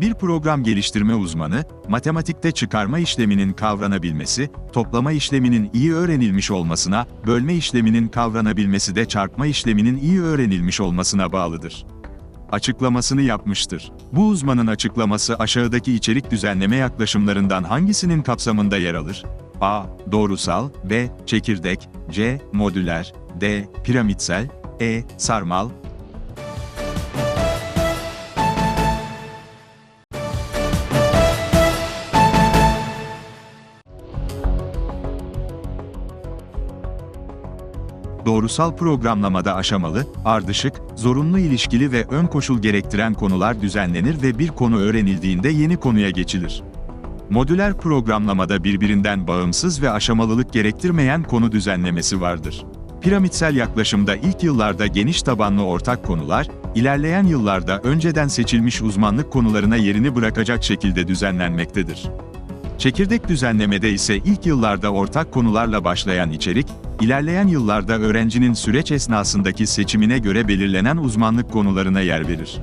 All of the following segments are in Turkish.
Bir program geliştirme uzmanı, matematikte çıkarma işleminin kavranabilmesi, toplama işleminin iyi öğrenilmiş olmasına, bölme işleminin kavranabilmesi de çarpma işleminin iyi öğrenilmiş olmasına bağlıdır. Açıklamasını yapmıştır. Bu uzmanın açıklaması aşağıdaki içerik düzenleme yaklaşımlarından hangisinin kapsamında yer alır? A. Doğrusal B. Çekirdek C. Modüler D. Piramitsel E. Sarmal Doğrusal programlamada aşamalı, ardışık, zorunlu ilişkili ve ön koşul gerektiren konular düzenlenir ve bir konu öğrenildiğinde yeni konuya geçilir. Modüler programlamada birbirinden bağımsız ve aşamalılık gerektirmeyen konu düzenlemesi vardır. Piramitsel yaklaşımda ilk yıllarda geniş tabanlı ortak konular, ilerleyen yıllarda önceden seçilmiş uzmanlık konularına yerini bırakacak şekilde düzenlenmektedir. Çekirdek düzenlemede ise ilk yıllarda ortak konularla başlayan içerik, ilerleyen yıllarda öğrencinin süreç esnasındaki seçimine göre belirlenen uzmanlık konularına yer verir.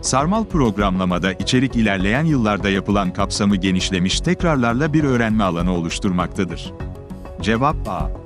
Sarmal programlamada içerik ilerleyen yıllarda yapılan kapsamı genişlemiş tekrarlarla bir öğrenme alanı oluşturmaktadır. Cevap A.